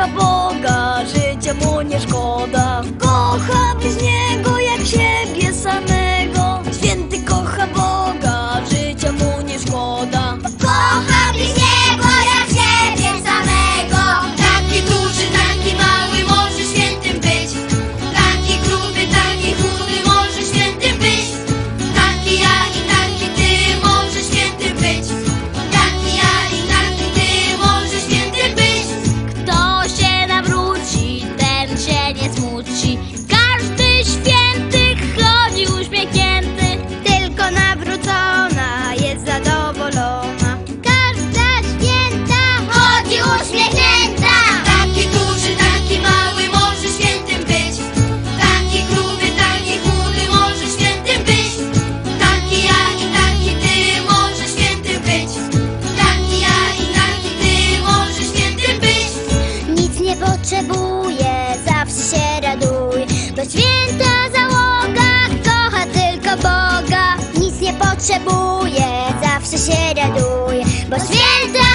kocha Boga, życie mu nie. Ta załoga kocha tylko Boga, nic nie potrzebuje, zawsze się raduje, bo święta